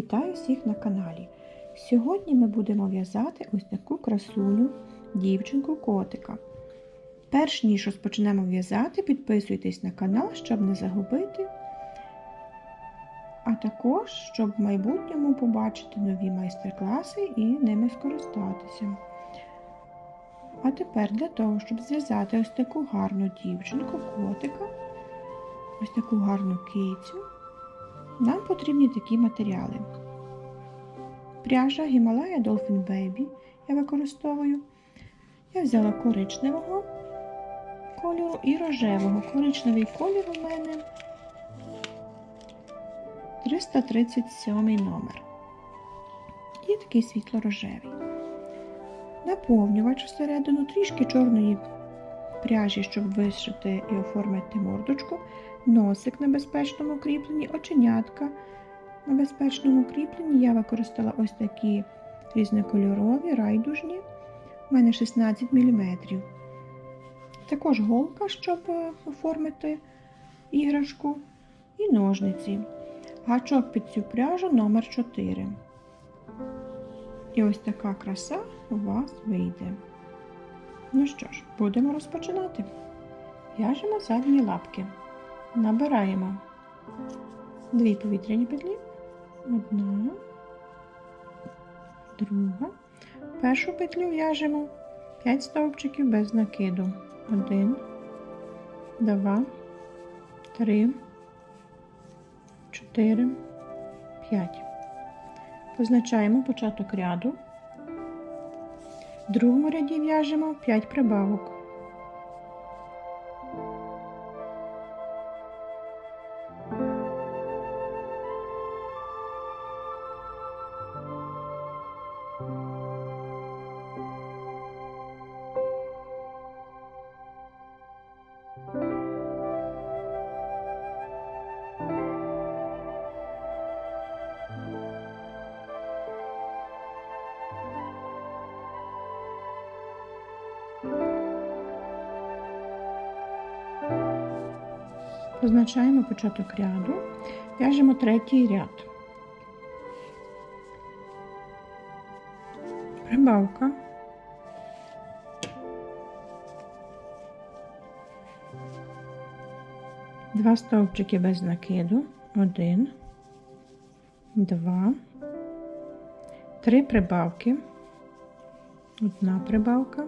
Вітаю всіх на каналі. Сьогодні ми будемо в'язати ось таку красуню дівчинку котика. Перш ніж розпочнемо в'язати, підписуйтесь на канал, щоб не загубити, а також, щоб в майбутньому побачити нові майстер-класи і ними скористатися. А тепер для того, щоб зв'язати ось таку гарну дівчинку, котика, ось таку гарну кицю. Нам потрібні такі матеріали. Пряжа Himalaya Dolphin Baby я використовую. Я взяла коричневого кольору і рожевого. Коричневий колір у мене 337 номер. І такий світло-рожевий. Наповнювач всередину трішки чорної пряжі, щоб вишити і оформити мордочку носик на безпечному кріпленні, оченятка на безпечному кріпленні. Я використала ось такі різнокольорові, райдужні. У мене 16 мм. Також голка, щоб оформити іграшку, і ножниці. Гачок під цю пряжу номер 4 І ось така краса у вас вийде. Ну що ж, будемо розпочинати. В'яжемо задні лапки. Набираємо дві повітряні петлі, одна, друга. Першу петлю в'яжемо 5 стовпчиків без накиду. Один, два, три, чотири, п'ять. Позначаємо початок ряду. Другому ряді в'яжемо 5 прибавок. Позначаємо початок ряду, в'яжемо третій ряд. Прибавка. Два стовпчики без накиду. Один, два, три прибавки. Одна прибавка,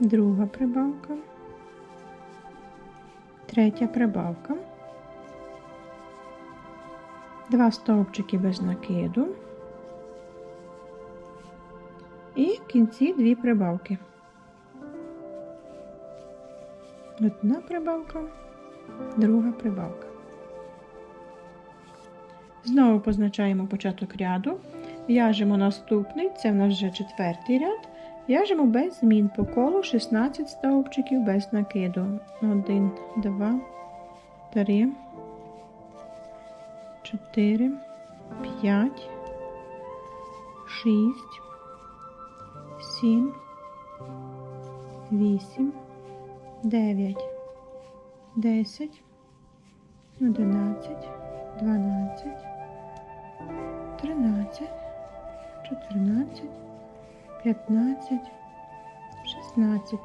друга прибавка. Третя прибавка, два стовпчики без накиду і в кінці дві прибавки. Одна прибавка, друга прибавка. Знову позначаємо початок ряду, в'яжемо наступний, це в нас вже четвертий ряд. В'яжемо без змін по колу 16 стовпчиків без накиду. 1, 2, 3, 4, 5, 6, 7, 8, 9, 10, 11, 12, 13, 14, 15, 16.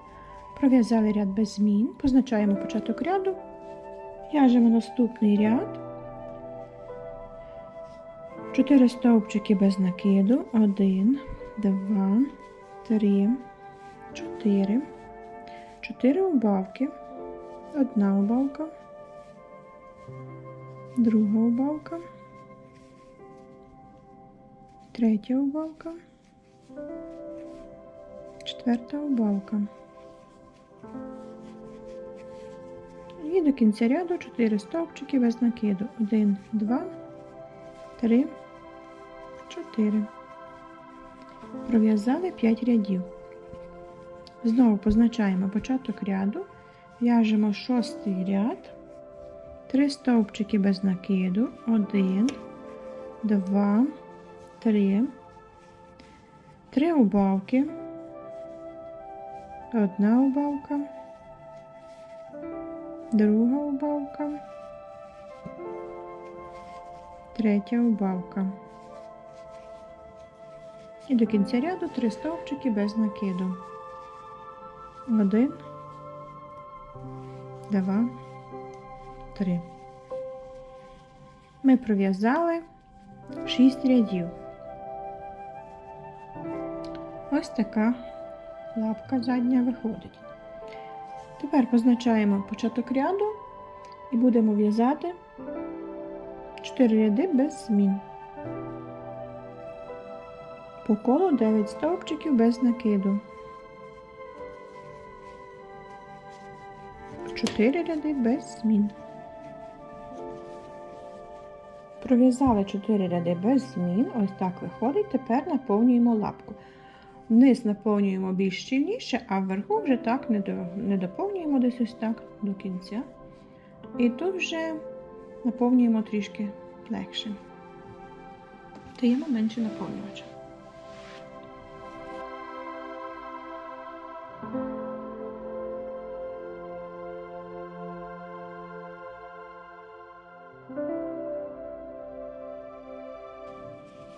Пров'язали ряд без змін, позначаємо початок ряду, в'яжемо наступний ряд, 4 стовпчики без накиду, 1, 2, 3, 4, 4 убавки, одна убавка, друга убавка, третя убавка четверта убавка. І до кінця ряду 4 стовпчики без накиду. 1, 2, 3, 4. Пров'язали 5 рядів. Знову позначаємо початок ряду, в'яжемо шостий ряд, 3 стовпчики без накиду, 1, 2, 3, 3 убавки одна убавка, друга убавка, третя убавка. І до кінця ряду три стовпчики без накиду. Один, два, три. Ми пров'язали 6 рядів. Ось така лапка задня виходить. Тепер позначаємо початок ряду і будемо в'язати 4 ряди без змін. По колу 9 стовпчиків без накиду. 4 ряди без змін. Пров'язали 4 ряди без змін. Ось так виходить. Тепер наповнюємо лапку. Вниз наповнюємо більш щільніше, а вверху вже так не, до, не доповнюємо десь ось так до кінця. І тут вже наповнюємо трішки легше. Даємо менше наповнювача.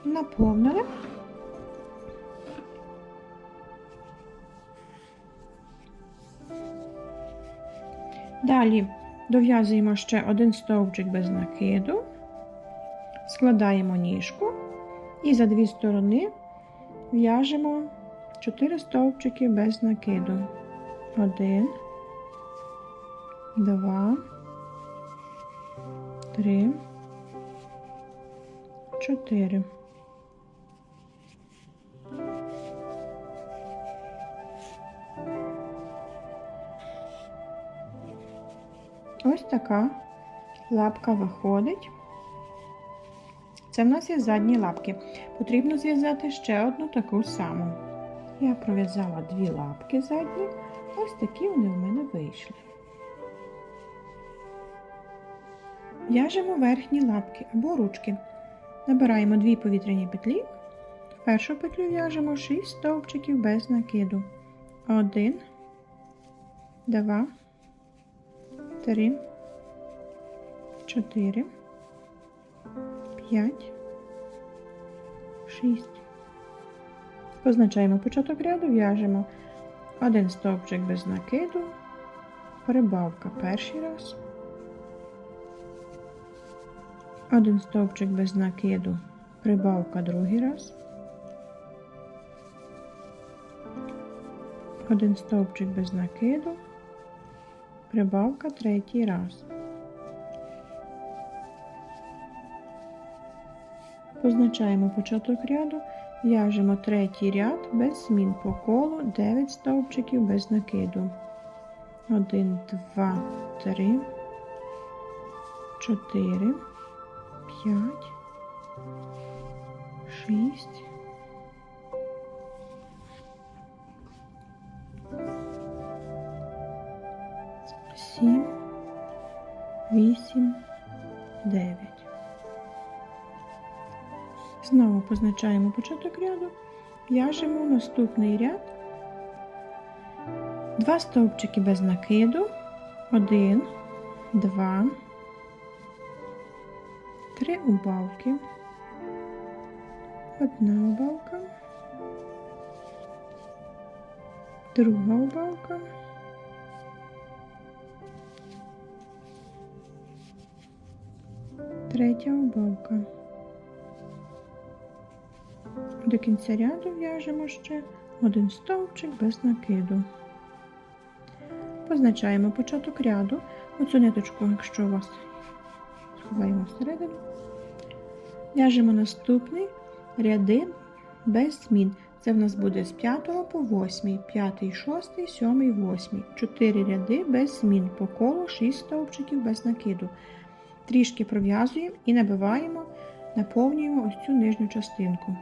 Наповнили. Далі дов'язуємо ще один стовпчик без накиду, складаємо ніжку і за дві сторони в'яжемо 4 стовпчики без накиду. Один, два, три, чотири. Ось така лапка виходить. Це в нас є задні лапки. Потрібно зв'язати ще одну таку саму. Я пров'язала дві лапки задні, ось такі вони в мене вийшли. В'яжемо верхні лапки або ручки. Набираємо дві повітряні петлі. В першу петлю в'яжемо 6 стовпчиків без накиду. 1, 2, 3, 4, 5, 6. Позначаємо початок ряду, в'яжемо один стовпчик без накиду, прибавка перший раз, один стовпчик без накиду, прибавка другий раз, один стовпчик без накиду, прибавка третій раз. Позначаємо початок ряду, в'яжемо третій ряд без змін по колу 9 стовпчиків без накиду. 1, 2, 3, 4, 5, 6, 7, 8, 9. Знову позначаємо початок ряду, в'яжемо наступний ряд, два стовпчики без накиду, один, два, три убавки, одна убавка, друга убавка. Третя убавка. До кінця ряду в'яжемо ще один стовпчик без накиду. Позначаємо початок ряду. Оцю ниточку, якщо у вас сховаємо всередину, в'яжемо наступний ряди без змін. Це в нас буде з 5 по 8, 5, 6, 7, 8. 4 ряди без змін. По колу 6 стовпчиків без накиду. Трішки пров'язуємо і набиваємо, наповнюємо ось цю нижню частинку.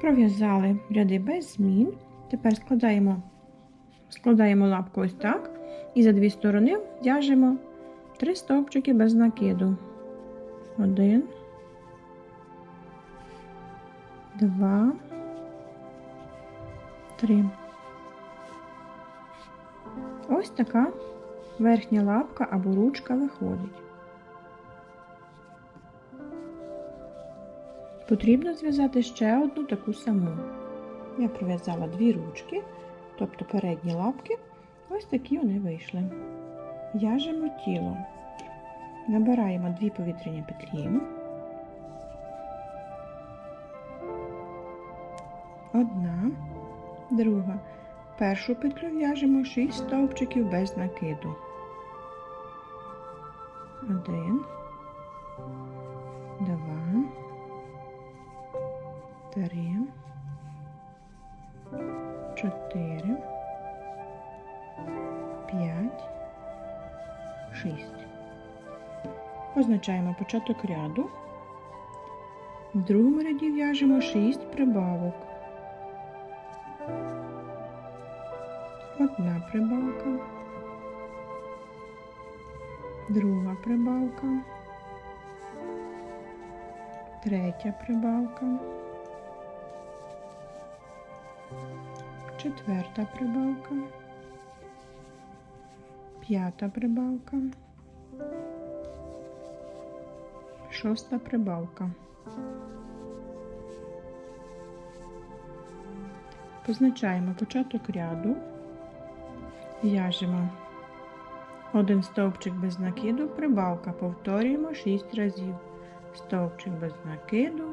Пров'язали ряди без змін. Тепер складаємо, складаємо лапку ось так. І за дві сторони в'яжемо три стовпчики без накиду. Один, два, три. Ось така верхня лапка або ручка виходить. Потрібно зв'язати ще одну таку саму. Я пров'язала дві ручки, тобто передні лапки. Ось такі вони вийшли. В'яжемо тіло. Набираємо дві повітряні петлі. Одна, друга. Першу петлю в'яжемо 6 стовпчиків без накиду. Один, три, чотири, п'ять, шість. Позначаємо початок ряду. В другому ряді в'яжемо 6 прибавок. Одна прибавка, друга прибавка, третя прибавка, четверта прибавка, п'ята прибавка, шоста прибавка. Позначаємо початок ряду. В'яжемо один стовпчик без накиду, прибавка. Повторюємо 6 разів. Стовпчик без накиду,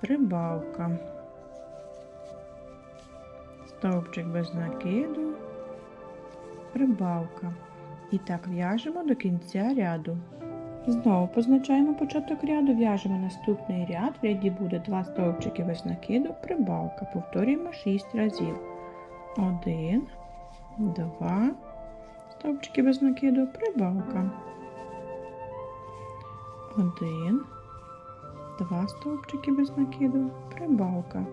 прибавка. Стовпчик без накиду, прибавка. І так в'яжемо до кінця ряду. Знову позначаємо початок ряду, в'яжемо наступний ряд. В ряді буде 2 стовпчики без накиду, прибавка. Повторюємо 6 разів. 1, Два стовпчики без накиду, прибавка. Один, два стовпчики без накиду, прибавка.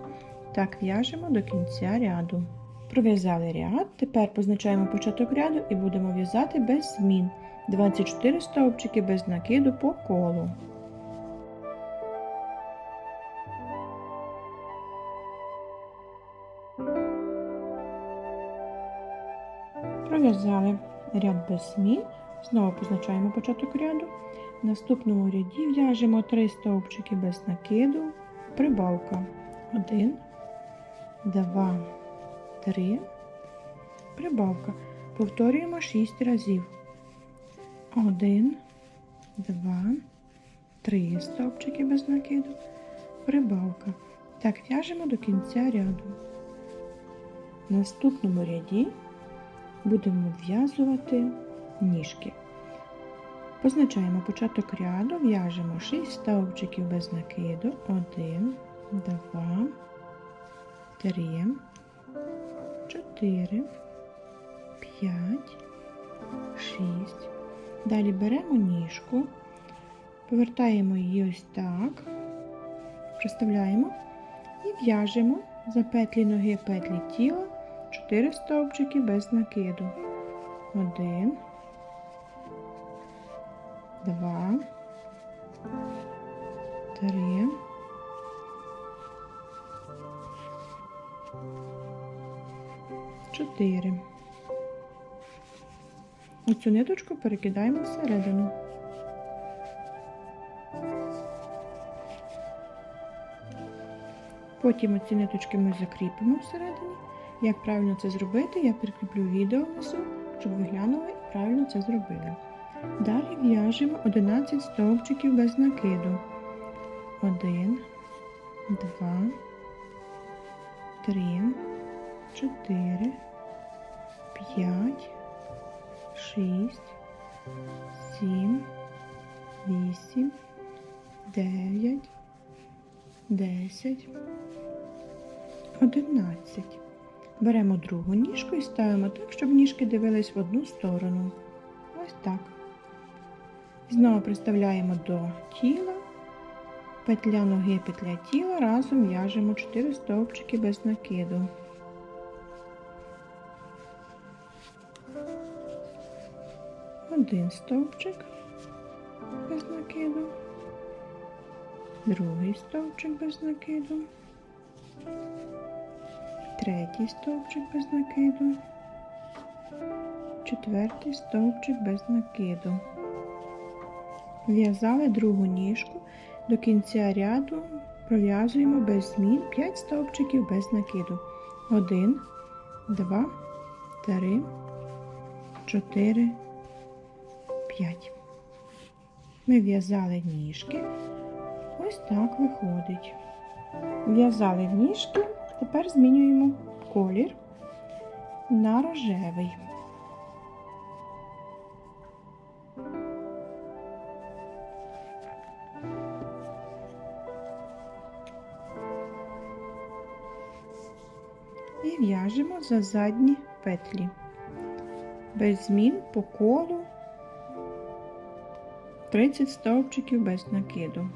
Так в'яжемо до кінця ряду. Пров'язали ряд, тепер позначаємо початок ряду і будемо в'язати без змін. 24 стовпчики без накиду по колу. Пров'язали ряд без змін. Знову позначаємо початок ряду. В наступному ряді в'яжемо 3 стовпчики без накиду, прибавка. 1, 2, 3, прибавка. Повторюємо 6 разів. 1, 2, 3 стовпчики без накиду, прибавка. Так в'яжемо до кінця ряду. В наступному ряді будемо вв'язувати ніжки. Позначаємо початок ряду, в'яжемо 6 стовпчиків без накиду. 1, 2, 3, 4, 5, 6. Далі беремо ніжку, повертаємо її ось так, приставляємо і в'яжемо за петлі ноги петлі тіла 4 стовпчики без накиду. 1, 2, 3, 4. Оцю ниточку перекидаємо всередину. Потім оці ниточки ми закріпимо всередині. Як правильно це зробити, я прикріплю відео внизу, щоб ви глянули і правильно це зробили. Далі в'яжемо 11 стовпчиків без накиду. 1, 2, 3, 4, 5, 6, 7, 8, 9, 10, 11. Беремо другу ніжку і ставимо так, щоб ніжки дивились в одну сторону. Ось так. Знову приставляємо до тіла Петля ноги, петля тіла. Разом в'яжемо 4 стовпчики без накиду. Один стовпчик без накиду. Другий стовпчик без накиду. Третій стовпчик без накиду. Четвертий стовпчик без накиду. В'язали другу ніжку. До кінця ряду пров'язуємо без змін 5 стовпчиків без накиду. 1, 2, 3, 4, 5. Ми в'язали ніжки. Ось так виходить. В'язали ніжки, тепер змінюємо колір на рожевий. І в'яжемо за задні петлі. Без змін по колу 30 стовпчиків без накиду.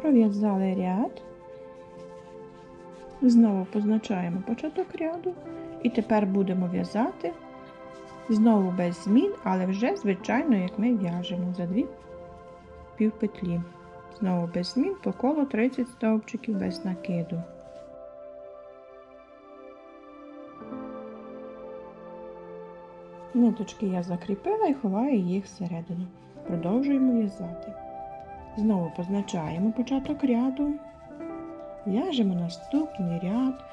Пров'язали ряд. Знову позначаємо початок ряду. І тепер будемо в'язати знову без змін, але вже, звичайно, як ми в'яжемо за дві півпетлі. Знову без змін по колу 30 стовпчиків без накиду. Ниточки я закріпила і ховаю їх всередину. Продовжуємо в'язати. Знову позначаємо початок ряду. В'яжемо наступний ряд.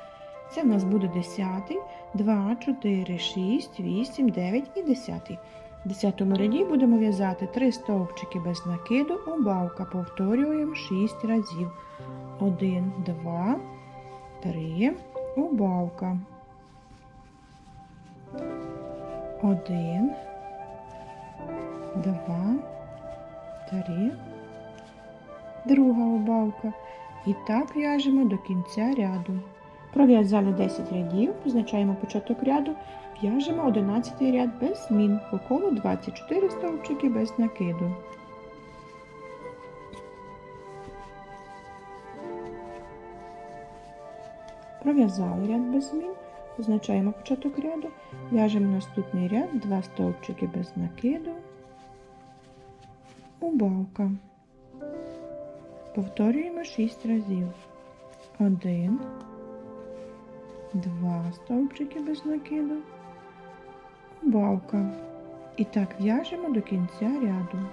Це в нас буде 10, 2, 4, 6, 8, 9 і 10. В 10 ряді будемо в'язати 3 стовпчики без накиду, убавка. Повторюємо 6 разів. 1, 2, 3, убавка. 1, 2, 3, друга убавка. І так в'яжемо до кінця ряду. Пров'язали 10 рядів, позначаємо початок ряду, в'яжемо 11 ряд без змін, по колу 24 стовпчики без накиду. Пров'язали ряд без змін, позначаємо початок ряду, в'яжемо наступний ряд, 2 стовпчики без накиду, убавка. Повторюємо 6 разів. 1, 2 стовпчики без накиду, убавка. І так в'яжемо до кінця ряду.